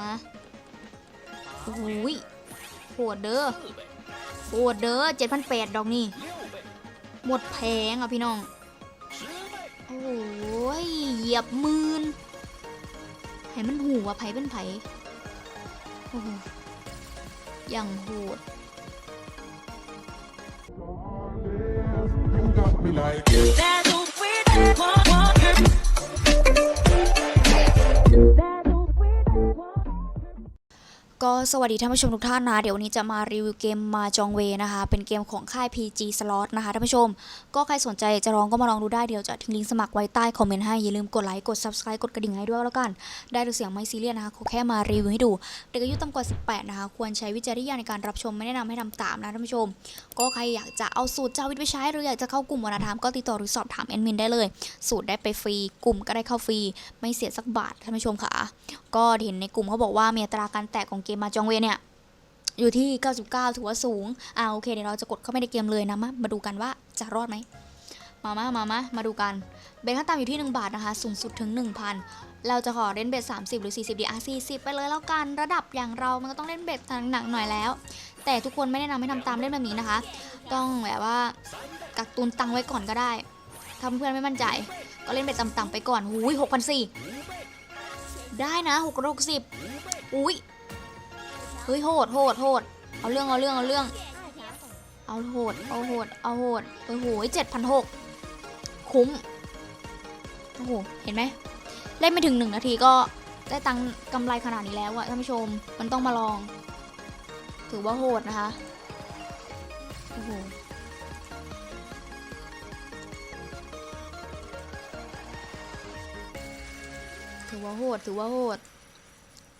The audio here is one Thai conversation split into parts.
มาโอ้ยโหดเด้อโหดเด้อเจ็ดพันแปดดอกนี่ หมดแพงอะพี่น้อง โอ้ยเหยียบมืนให้มันหูว่าไผเป็นไผโอ้ย่างโหด You got me ก็สวัสดีท่านผู้ชมทุกท่านนะ เดี๋ยววันนี้จะมารีวิวเกมมาจองเวนะคะ เป็นเกมของค่าย PG Slot นะคะท่านผู้ชม ก็ใครสนใจจะลองก็มาลองดูได้เดี๋ยวจะทิ้งลิงก์สมัครไว้ใต้คอมเมนต์ให้ อย่าลืมกดไลค์กด Subscribe กดกระดิ่งให้ด้วยแล้วกัน ได้ดูเสียงไม่ซีเรียสนะคะขอแค่มารีวิวให้ดูเด็กอายุต่ำกว่า 18 นะคะ ควรใช้วิจารณญาณในการรับชมไม่แนะนำให้ทำตามนะท่านผู้ชม ก็ใครอยากจะเอาสูตรเจ้าวิทย์ไปใช้หรืออยากจะเข้ากลุ่มวันธรรมก็ติดต่อหรือสอบถามแอดมินได้เลย สูตรได้ไปฟรีกลุ่มก็ได้เข้าฟรี ไม่เสียสักบาทท่านผู้ชมค่ะก็เห็นในกลุ่มเขาบอกว่ามีอัตราการแตกของเกมมาจองเวเนี่ยอยู่ที่ 99 ถือว่าสูง อ่าโอเคเดี๋ยวเราจะกดเข้าไปในเกมเลยนะ มามาดูกันว่าจะรอดไหม มามามามามาดูกัน เบสขั้นต่ำอยู่ที่ 1 บาทนะคะ สูงสุดถึง 1,000 เราจะขอเล่นเบส30 หรือ 40 ดีอะ40 ไปเลยแล้วกัน ระดับอย่างเรา มันก็ต้องเล่นเบสหนักหน่อยแล้ว แต่ทุกคนไม่แนะนำให้ทำตามเล่นแบบนี้นะคะ ต้องแบบว่ากักตุนตังไว้ก่อนก็ได้ถ้าเพื่อนไม่มั่นใจ ก็เล่นเบสต่ำๆไปก่อนหูย6,400 ได้นะ660อุ้ยเฮ้ยโหดโหดโหดเอาเรื่องเอาเรื่องเอาเรื่อง เอาโหดเอาโหดเอาโหดโอ้โหเจ็ดพันหกคุ้มโอ้โหเห็นไหมเล่นไม่ถึงหนึ่งนาทีก็ได้ตังกำไรขนาดนี้แล้วอะท่านผู้ชมมันต้องมาลอง ถือว่าโหดนะคะโอ้โห ถือว่าโหด ถือว่าโหด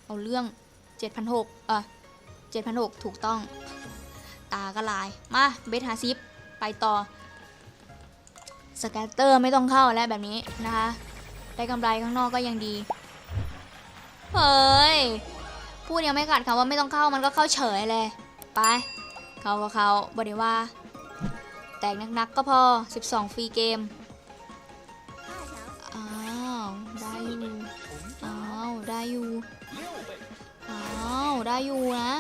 เอาเรื่องเจ็ดพันหกอะเจ็ดพันหกถูกต้อง ตาก็ลาย มาเบสหาซิปไปต่อ สแกตเตอร์ไม่ต้องเข้าแล้วแบบนี้นะคะ ได้กำไรข้างนอกก็ยังดี เฮ้ย พูดยังไม่ขาดคำว่าไม่ต้องเข้ามันก็เข้าเฉยเลย ไป เข้าก็เข้าบริว่า แตกนักๆก็พอ 12 ฟรีเกม อยู่นะ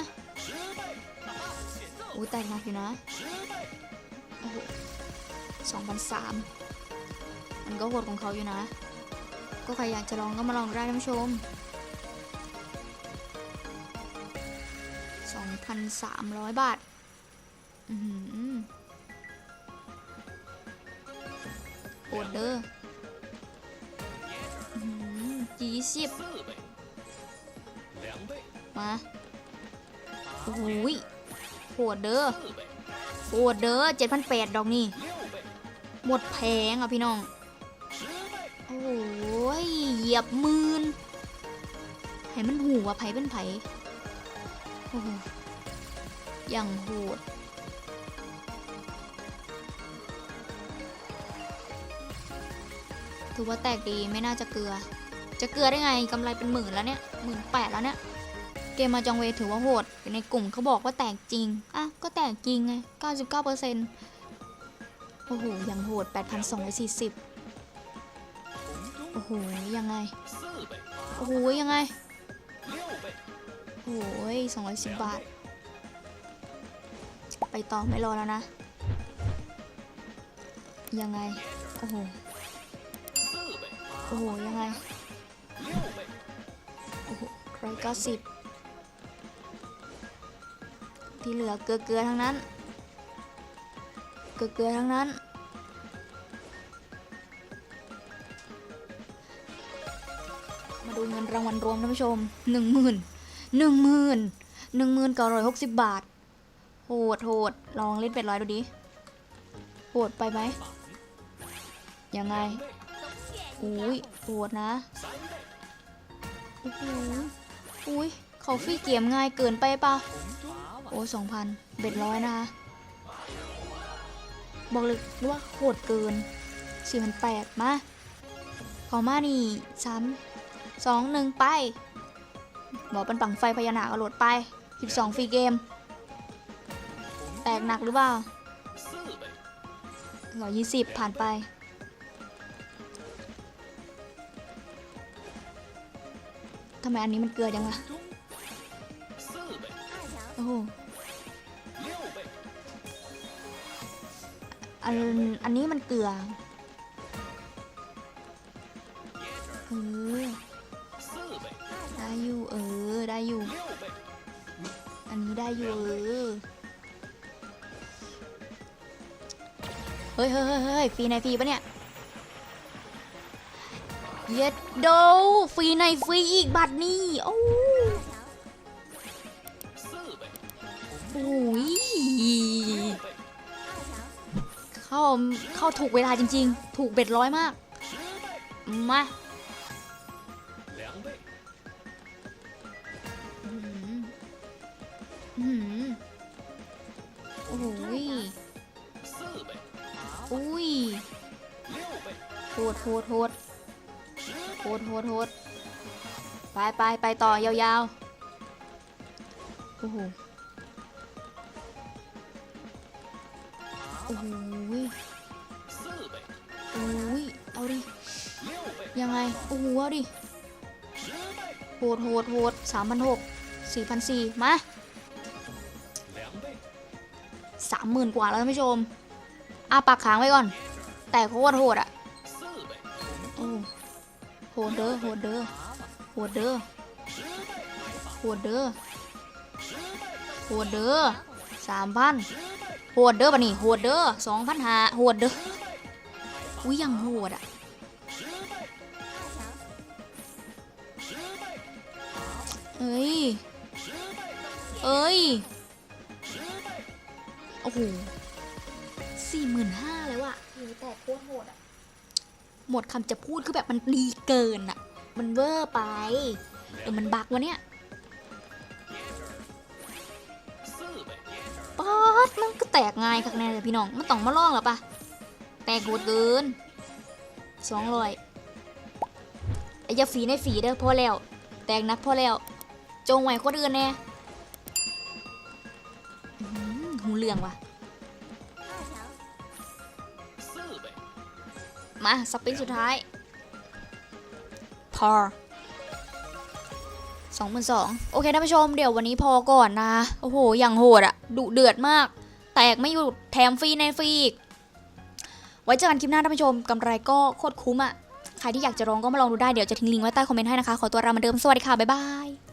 อุ้ยแตกหนักอยู่นะโอ้โหสองพันสามมันก็โหดของเขาอยู่นะ ก็ใครอยากจะลองก็มาลองได้ท่านผู้ชมสองพันสามร้อยบาท อือหือโอดเดอร์ยี่สิบมา อ้โหยโหดเด้อโหดเด้อเจ็ดพันแปดดอกนี่ หมดแพงอะพี่น้อง โอ้ยเหยียบหมืนให้มันหูว่าไผเป็นไผโอ้ย่างโหดถือว่าแตกดีไม่น่าจะเกลือ จะเกลือได้ไงกำไรเป็นหมื่นแล้วเนี่ยหมื่นแปดแล้วเนี่ย เกมมาจองเวถือว่าโหดในกลุ่มเขาบอกว่าแตกจริง อะ ก็แตกจริงไง 99%โอ้โห ยังโหด 8,240 โอ้โห ยังไง โอ้โห ยังไง โอ้โห210 บาท ไปต่อไม่รอแล้วนะ ยังไง โอ้โห โอ้โห ยังไง โอ้โหร้อยเก้าสิบ ที่เหลือเกลือเกลือทั้งนั้น เกลือเกลือทั้งนั้น มาดูเงินรางวัลรวมท่านผู้ชมหนึ่งหมื่นหนึ่งหมื่นหนึ่งหมื่นเก้าร้อยหกสิบบาท โหดโหดลองเล่นเป็ดร้อยดูดิ โหดไปไหมยังไงอุ้ยโหดนะโอ้โหอุ้ยเขาฟรีเกมง่ายเกินไปปะ โอ้สองพันเบ็ดร้อยนะคะ บอกเลยว่าโหดเกินสี่พันแปดมาขอมานี่สามสองหนึ่งไป บอกเป็นปังไฟพญานาคเอาโหลดไปสิบสองฟรีเกม แตกหนักหรือเปล่าร้อยยี่สิบผ่านไปทำไมอันนี้มันเกลือจังวะโอ้โห อันอันนี้มันเกลือเออได้อยู่เออได้อยู่ อันนี้ได้อยู่เออเฮ้ยเฮ้ยเฮ้ยฟรีในฟรีปะเนี่ยเย็ดโดฟรีในฟรีอีกบัตรนี่โอ้ เข้าเข้าถูกเวลาจริง ๆ ถูกเบ็ดร้อยมาก มาอื้อหืออื้อหือโอ้โหยอุ้ยโหดโหดโหดโหดโหดโหดไปไปไปต่อยาวๆ โอ้โห โอ้โห ยโอ้ยเอาดิ ยังไง โอ้โหเอาดิ โหดโหดโหดสามพันหกสี่พันสี่มาสามหมื่นกว่าแล้วท่านผู้ชมอาปากค้างไว้ก่อน แต่โคตรโหดอะโอ้โหดเด้อโหดเด้อโหดเด้อโหดเด้อโหดเด้อสามพัน โหดเด้อปะนี่โหดเด้อสองพันหาโหดเด้ออุ้ยยังโหดอะเอ้ย เอ้ย โอ้โหสี่หมื่นห้าแล้วอะโอ้แต่โคตรโหดอะหมดคำจะพูดคือแบบมันดีเกินอะมันเวอร์ไปเออมันบักวะเนี่ย แตกง่ายคักแน่เลยพี่น้องมันต้องมาล่องหรอปะแตกโหดเกินสองร้อยไอ้อยาฝีในฝีเด้อพอแล้ว แตกนักพอแล้ว จงไว้คนอื่นแน่หูเหลืองว่ะมาสปินสุดท้าย พอสองหมื่นสองโอเคท่านผู้ชมเดี๋ยววันนี้พอก่อนนะ โอ้โห อย่างโหดอะดุเดือดมาก ตกไม่หยุดแถมฟรีในฟรีอีก ไว้เจอกันคลิปหน้าท่านผู้ชมกำไรก็โคตรคุ้มอะใครที่อยากจะลองก็มาลองดูได้ เดี๋ยวจะทิ้งลิงก์ไว้ใต้คอมเมนต์ให้นะคะ ขอตัวลาเหมาเดิม สวัสดีค่ะ บ๊ายบาย